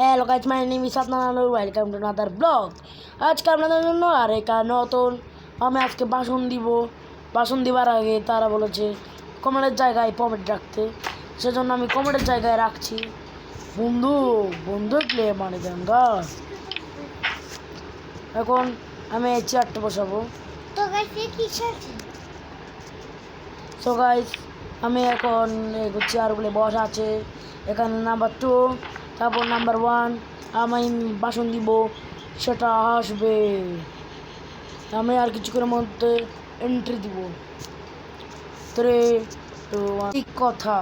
Hello guys my name is Adnan welcome to another blog আজকে আপনাদের জন্য আর একটা নতুন। আমি আজকে বাসন দিব। বাসন দিবার আগে তারা বলেছে কমেন্টের জায়গায় পমেট রাখতে। সেজন্য আমি কমেন্টের জায়গায় রাখছি। বন্ধু বন্ধু প্লে মানে দেন গাছ এখন আমি এই চেয়ারটা বসাবো। সো গাইস আমি এখন চেয়ারগুলো বসা আছে এখানে নাম্বার টু তারপর নাম্বার ওয়ান আমি বাসন দিব সেটা আসবে। আমি আর কিছুক্ষণের মধ্যে এন্ট্রি দিব। থ্রি টু ঠিক কথা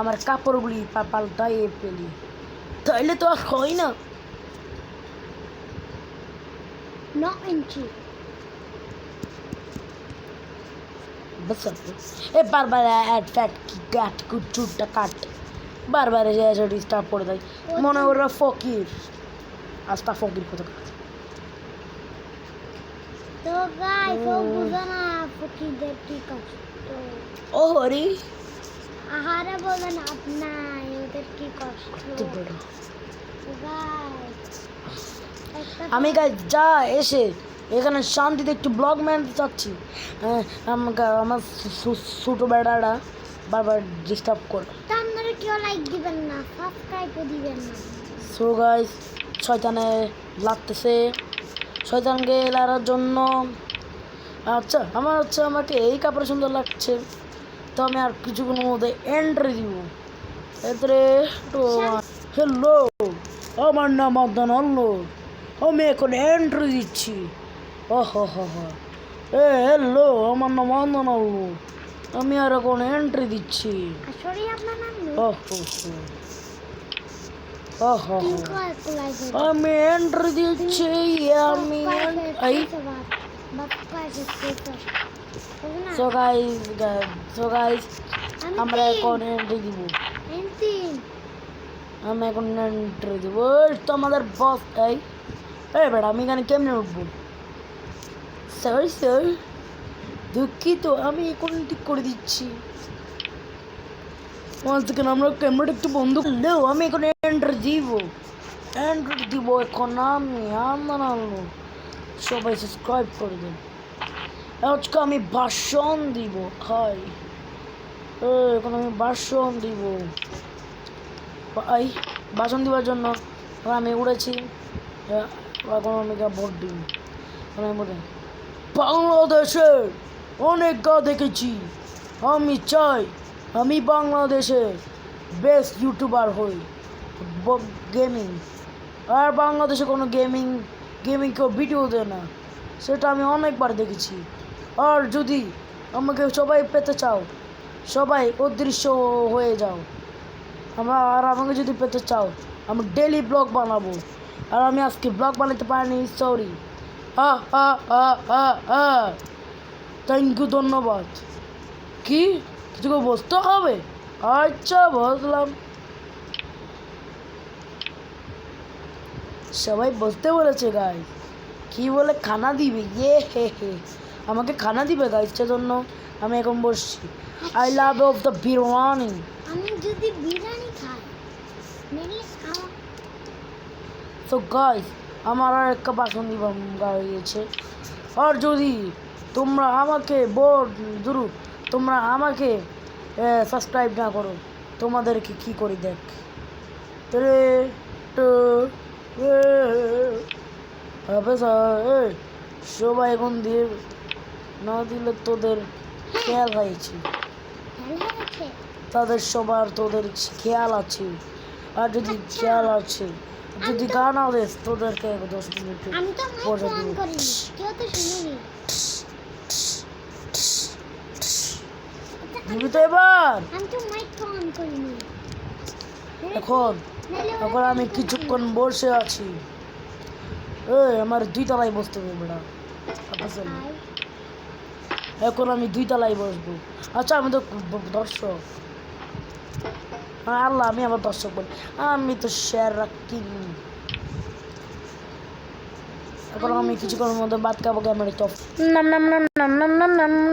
আমার কাপড়গুলি পাল্টাই পেলি তাইলে তো আর হয় না। নো এন্ট্রি बस এ বারবার অ্যাড ফ্যাট কাট কুচুটা কাট। বারবার এসে এসে ডিস্টার্ব করে দেয়। মনে ওরা ফকির। আস্তা ফকির কত কাজ ও হরি। আহারে বলেন আপনার ওদের কি কষ্ট? আমি গাছ যা এসে এখানে শান্তিতে একটু ব্লগ মানতে চাচ্ছি। হ্যাঁ, আমার ছোটো বেড়াটা বারবার ডিস্টার্ব করবে। কেউ লাইক দিবেন না সাবস্ক্রাইবও সো গাইস শয়তানে লাগতেছে। শয়তানকে লাগার জন্য। আচ্ছা আমার হচ্ছে আমাকে এই কাপড়ে সুন্দর লাগছে। তো আমি আর কিছুক্ষণের মধ্যে এন্ট্রি দিব। এতে হ্যালো আমার নাম আদান আমি এখন এন্ট্রি দিচ্ছি। ও হো হো হো। এ হ্যালো আমার নাম আদান আমি আর এখন এন্ট্রি দিচ্ছি আমি এন্ট্রি দিচ্ছি আমি সো গাইস সো গাইস আমরা এখন এন্ট্রি দিব আমি এখন এন্ট্রি দিব এই তো আমাদের বস এই এই বেটা আমি এখানে কেমনে উঠবো স্যার স্যার দুঃখিত আমি এখন ঠিক করে দিচ্ছি। থেকে আমরা ক্যামেরাটা একটু বন্ধ করলেও আমি এখন এন্ট্রি দিব। এন্ট্রি দিব এখন আমি আমার আনলো সবাই সাবস্ক্রাইব করে দেন। আজকে আমি ভাষণ দিব এই, এখন আমি ভাষণ দিব। এই ভাষণ দেওয়ার জন্য আমি উড়েছি। এখন আমি ভোট দিব। এখন আমি বলি বাংলাদেশে অনেক গা দেখেছি। আমি চাই আমি বাংলাদেশে বেস্ট ইউটিউবার হই। গেমিং আর বাংলাদেশে কোনো গেমিং গেমিং কেউ ভিডিও দেয় না। সেটা আমি অনেকবার দেখেছি। আর যদি আমাকে সবাই পেতে চাও, সবাই অদৃশ্য হয়ে যাও। আমরা আর আমাকে যদি পেতে চাও, আমি ডেলি ব্লগ বানাবো। আর আমি আজকে ব্লগ বানাতে পারিনি সরি হা হা হা হা হা। থ্যাংক ইউ ধন্যবাদ। কি? কিছু বসতে হবে? আচ্ছা বুঝলাম সবাই বসতে বলেছে গাই কি বলে? খানা দিবে। ইয়ে হে হে। আমাকে খানা দিবে গাইজ সেজন্য আমি এখন বসছি। I love of the biryani আমি যদি বিরিয়ানি খাই তো গাইজ আমার আর একটা বাসন দিব গেছে আর যদি তোমরা আমাকে বোর্ড দুরু তোমরা আমাকে সাবস্ক্রাইব না করো। তোমাদেরকে কি করি দেখ। টু সবাই এখন দিয়ে না দিলে তোদের খেয়াল হয়েছে তাদের সবার তোদের খেয়াল আছে। আর যদি খেয়াল আছে যদি গান দেস তোদেরকে দশ মিনিট পরে দিব। করিনি কেউ তো শুনিনি দিবি তো এবার? এখন এখন আমি কিছুক্ষণ বসে আছি। এই আমার দুই তলায় বসতে হবে বেড়া এখন আমি দুই তলায় বসবো। আচ্ছা আমি তো দর্শক। হ্যাঁ আল্লাহ আমি আবার দর্শক বলি। আমি তো শেয়ার রাখি। এখন আমি কিছুক্ষণের মধ্যে বাদ খাব ক্যামেরা টপ নাম নাম নাম নাম নাম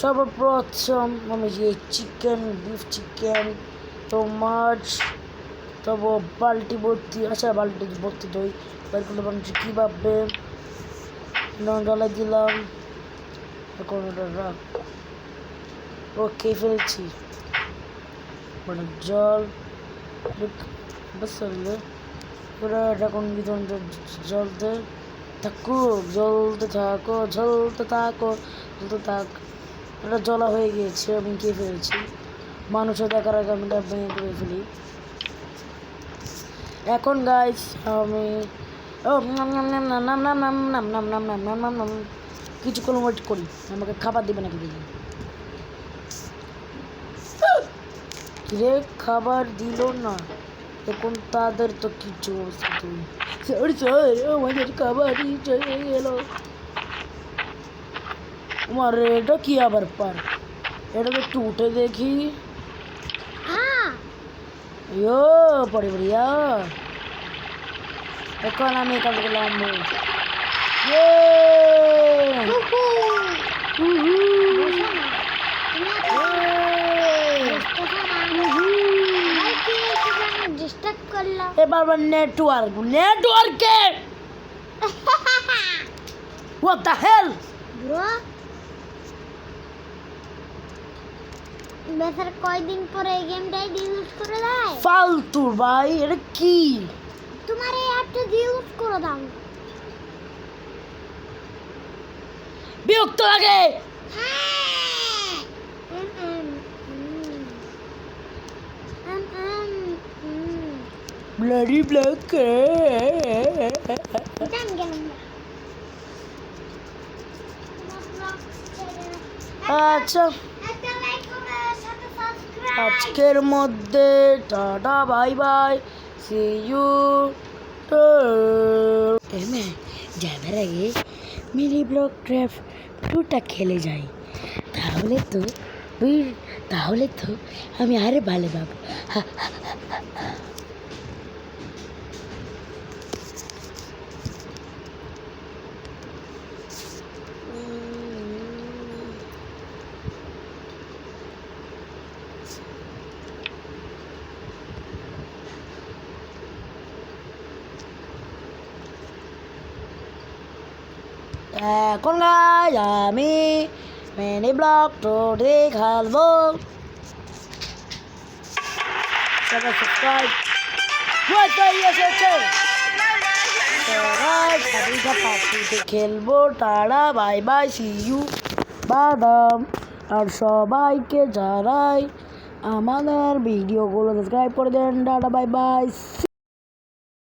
সর্বপ্রথম আমি যে চিকেন বিফ চিকেন তো মাছ, তারপর বালতি ভর্তি আচ্ছা বালতি ভর্তি দই বাইর করলে মানুষ কীভাবে জ্বালাই দিলাম এখন ওটা রাখ ও খেয়ে ফেলেছি। মানে জল বসলে পুরো এখন বিধন জ্বলতে থাকুক, জ্বলতে থাকো জ্বলতে থাকো, জ্বলতে থাক। এটা জলা হয়ে গিয়েছে আমি খেয়ে ফেলেছি মানুষের দেখার আগে আমি ভেঙে করে ফেলি এখন গাইস আমি ও নাম নাম নাম নাম নাম নাম নাম নাম নাম নাম নাম নাম নাম নাম কিছুক্ষণ ওয়েট করি আমাকে খাবার দিবে নাকি দেখি রে খাবার দিল না এখন তাদের তো কিছু অবস্থা তুই স্যার স্যার গেল আরে এটা কি আবার পার্ক এটা তো একটু উঠে দেখি ইয়ো পড়ে পড়িয়া এখন আমি এখান থেকে নামবো এবার নেটওয়ার্ক নেটওয়ার্কে What? বেচার কয়দিন পরে এই গেমটাই ডিলিট করে দেয়? ফালতু ভাই এটা কি? তোমার এই অ্যাপটা ডিলিট করে দাও। বিরক্ত লাগে? হ্যাঁ। এম এম উম। এম এম উম। ব্লাডি ব্ল্যাক এটা আমি গেলাম না। আচ্ছা একটা লাইক করে সাথে সাবস্ক্রাইব আজকের মধ্যে, tata, bye bye see you এমে যাবার আগে মিনি ব্লক ক্রাফট টুটা খেলে যাই। তাহলে তো তাহলে তো আমি আরে ভালো পাবো এখন গাই আমি মিনি ব্লক টুটি খেলব সবাই খেলব tata bye bye see you বাদাম আর সবাইকে জানাই আমাদের ভিডিওগুলো সাবস্ক্রাইব করে দেন টাটা বাই বাই